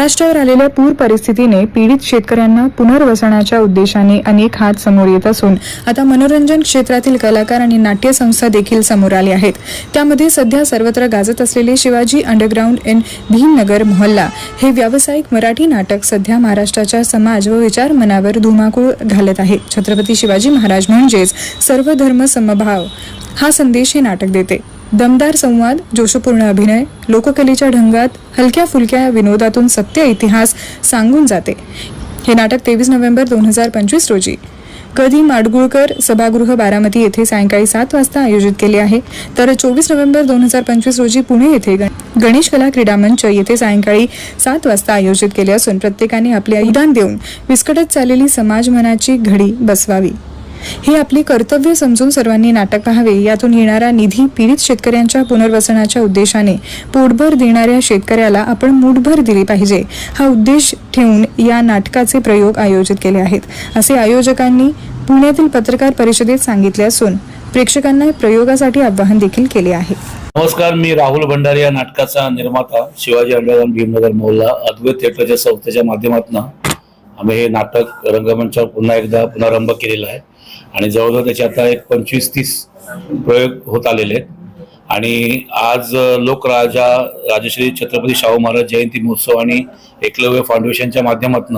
महाराष्ट्रावर आलेल्या पूर परिस्थितीने पीडित शेतकऱ्यांना पुनर्वसनाच्या उद्देशाने अनेक हात समोर येत असून आता मनोरंजन क्षेत्रातील कलाकार आणि नाट्यसंस्था देखील समोर आले आहेत. त्यामध्ये सध्या सर्वत्र गाजत असलेले शिवाजी अंडरग्राऊंड इन भीमनगर मोहल्ला हे व्यावसायिक मराठी नाटक सध्या महाराष्ट्राच्या समाज व विचार मनावर धुमाकूळ घालत आहे. छत्रपती शिवाजी महाराज म्हणजेच सर्व धर्म समभाव हा संदेश हे नाटक देते. दमदार संवाद जोशपूर्ण अभिनय लोककलेच्या ढंगात हलक्या फुलक्या विनोदातून सत्य इतिहास सांगून जाते. हे नाटक तेवीस नोव्हेंबर दोन हजार पंचवीस रोजी. कधी माडगुळकर सभागृह बारामती येथे सायंकाळी सात वाजता आयोजित केले आहे तर चोवीस नोव्हेंबर दोन हजार पंचवीस रोजी पुणे येथे गण- गणेश कला क्रीडा मंच येथे सायंकाळी सात वाजता आयोजित केले असून प्रत्येकाने आपले योगदान देऊन विस्कटत चाललेली समाज मनाची घडी बसवावी. हे आपले कर्तव्य समजून सर्वांनी नाटक पाहावे. यातून येणारा निधी पीडित शेतकऱ्यांच्या पुनर्वसनाच्या उद्देशाने पोटभर देणाऱ्या शेतकऱ्याला आपण मूठभर दिली पाहिजे. हा उद्देश ठेवून या नाटकाचे प्रयोग आयोजित केले आहेत. असे आयोजकांनी पुण्यातील पत्रकार परिषदेत सांगितले असून प्रेक्षकांना प्रयोगासाठी आवाहन देखील केले आहे. नमस्कार मी राहुल भंडारी या नाटकाचा निर्माता शिवाजी अंडरग्राऊंड भीमनगर मोहल्ला अद्वैत थिएटरच्या संस्थेच्या माध्यमातून आम्ही हे नाटक रंगमंचावर पुन्हा एकदा पुनरारंभ केलेला आहे. आणि जवळजवळ त्याचे आता एक पंचवीस तीस प्रयोग होत आलेले आहेत. आणि आज लोकराजा राजश्री छत्रपती शाहू महाराज जयंती महोत्सव आणि एकलव्य फाउंडेशनच्या माध्यमातून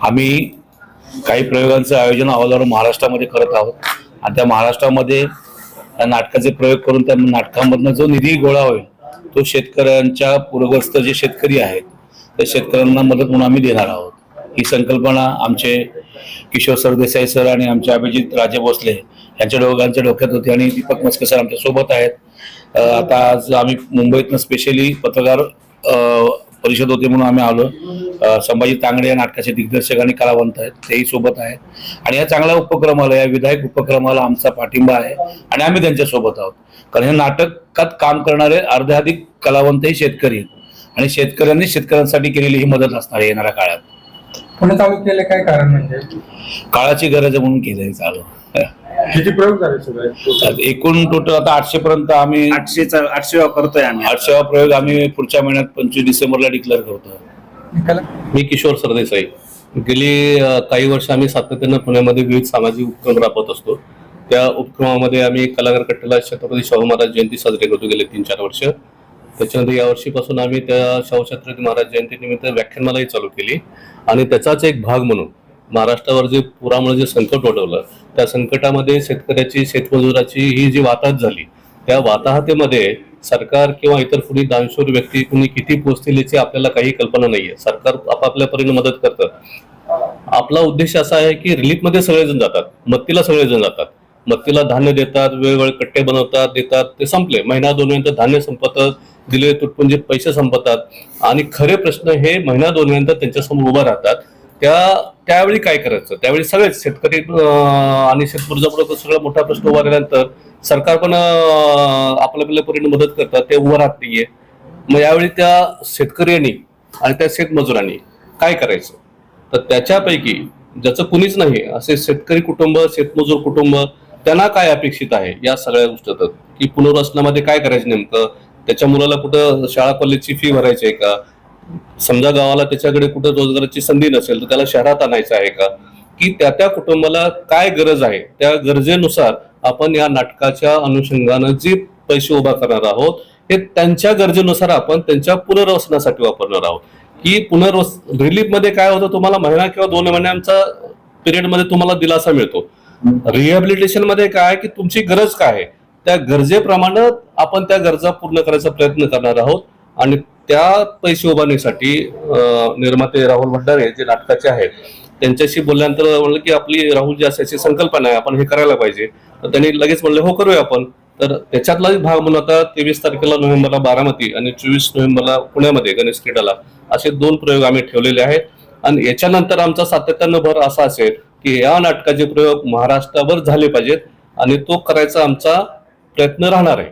आम्ही काही प्रयोगांचं आयोजन अहवालावर महाराष्ट्रामध्ये करत आहोत. आणि त्या महाराष्ट्रामध्ये नाटकाचे प्रयोग करून त्या नाटकामधनं जो निधी गोळा होईल तो शेतकऱ्यांच्या पूरग्रस्त जे शेतकरी आहेत त्या शेतकऱ्यांना मदत म्हणून आम्ही देणार आहोत. ही संकल्पना आमचे किशोर सरदेसाई सर आणि आमचे अभिजित राजे भोसले यांच्या दोघांच्या डोक्यात होती आणि दीपक मस्के सर आमच्यासोबत आहेत. आता आज आम्ही मुंबईतनं स्पेशली पत्रकार परिषद होते म्हणून आम्ही आलो. संभाजी तांगडे या नाटकाचे दिग्दर्शक आणि कलावंत आहेत. तेही सोबत आहे आणि या चांगल्या उपक्रमाला या विधायक उपक्रमाला आमचा पाठिंबा आहे आणि आम्ही त्यांच्यासोबत आहोत. कारण हे नाटकात काम करणारे अर्ध्याधिक कलावंतही शेतकरी आहेत. आणि शेतकऱ्यांनी शेतकऱ्यांसाठी केलेली ही मदत असणार आहे येणाऱ्या काळात. पुणे तालुक्याला काय कारण म्हणजे? काळाची गरज आहे म्हणून केलंय चालू. किती प्रयोग झाले सगळे एकूण टोटल आता आठशे पर्यंत आम्ही आठशेचा आठशे करतोय आम्ही आठशेवा प्रयोग आम्ही पुढच्या महिन्यात पंचवीस डिसेंबरला डिक्लेअर करतो निकाल? मी किशोर सरदेसाई गेली अ, काही वर्ष आम्ही सातत्यानं पुण्यामध्ये विविध सामाजिक उपक्रम राबवत असतो. त्या उपक्रमामध्ये आम्ही कलाकार कट्टेला छत्रपती शाहू महाराज जयंती साजरी करतो गेले तीन चार वर्ष. त्याच्यानंतर यावर्षीपासून आम्ही त्या शाहू छत्रपती महाराज जयंतीनिमित्त व्याख्यानमालाही चालू केली. आणि त्याचाच एक भाग म्हणून महाराष्ट्रावर जे पुरामुळे जे संकट ओढवलं त्या संकटामध्ये शेतकऱ्याची शेतमजुराची ही जी वाताहत झाली त्या वाताहतेमध्ये सरकार किंवा इतर कुणी दानशूर व्यक्ती कुणी किती पोचतील याची आपल्याला काही कल्पना नाहीये. सरकार आपापल्या परीने मदत करतं. आपला उद्देश असा आहे की रिलीफमध्ये सगळेजण जातात मत्तीला सगळेजण जातात. मत्तीला धान्य देतात वेळोवेळ कट्टे बनवतात देतात ते संपले. महिना दोन महिन्यात धान्य संपतं दिले तुटपुंजे पैसे संपतात आणि खरे प्रश्न हे महिना दोन महिन्यात त्यांच्यासमोर उभा राहतात. त्या त्यावेळी काय करायचं? त्यावेळी सगळेच शेतकरी आणि शेतमजुरापुढे सगळा मोठा प्रश्न उभा राहिल्यानंतर सरकार पण आपल्या परीने मदत करतात ते उभं राहत नाहीये. मग यावेळी त्या शेतकऱ्यांनी आणि त्या शेतमजुरांनी काय करायचं? तर त्याच्यापैकी ज्याचं कुणीच नाही असे शेतकरी कुटुंब शेतमजूर कुटुंब त्यांना काय अपेक्षित आहे? या सगळ्या गोष्टी की पुनर्वसनामध्ये काय करायचं नेमकं? त्याच्या मुलाला कुठं शाळा कॉलेजची फी भरायची आहे का? समजा गावाला त्याच्याकडे कुठं रोजगाराची संधी नसेल तर त्याला शहरात आणायचं आहे का? की त्या त्या कुटुंबाला काय गरज आहे? त्या गरजेनुसार आपण या नाटकाच्या अनुषंगानं जी पैसे उभा करणार आहोत हे त्यांच्या गरजेनुसार आपण त्यांच्या पुनर्वसनासाठी वापरणार आहोत. की पुनर्वस रिलीफमध्ये काय होतं तुम्हाला महिना किंवा दोन महिन्यांचा पिरियडमध्ये तुम्हाला दिलासा मिळतो. रिहॅबिलिटेशनमध्ये काय की तुमची गरज काय आहे? त्या गरजेप्रमाणे आपण त्या गरजा पूर्ण करायचा प्रयत्न करणार आहोत. आणि त्या पैसे उभारण्यासाठी निर्माते राहुल भंडारे जे नाटकाचे आहेत त्यांच्याशी बोलल्यानंतर म्हणलं की आपली राहुल जी असायची संकल्पना आहे आपण हे करायला पाहिजे. तर त्यांनी लगेच म्हणले हो करूया आपण. तर त्याच्यातलाच भाग म्हणून आता तेवीस तारखेला नोव्हेंबरला बारामती आणि चोवीस नोव्हेंबरला पुण्यामध्ये गणेश क्रीडाला असे दोन प्रयोग आम्ही ठेवलेले आहेत. आणि याच्यानंतर आमचा सातत्यानं भर असा असेल की या नाटकाचे प्रयोग महाराष्ट्रावर झाले पाहिजेत आणि तो करायचा आमचा प्रयत्न राहणार आहे.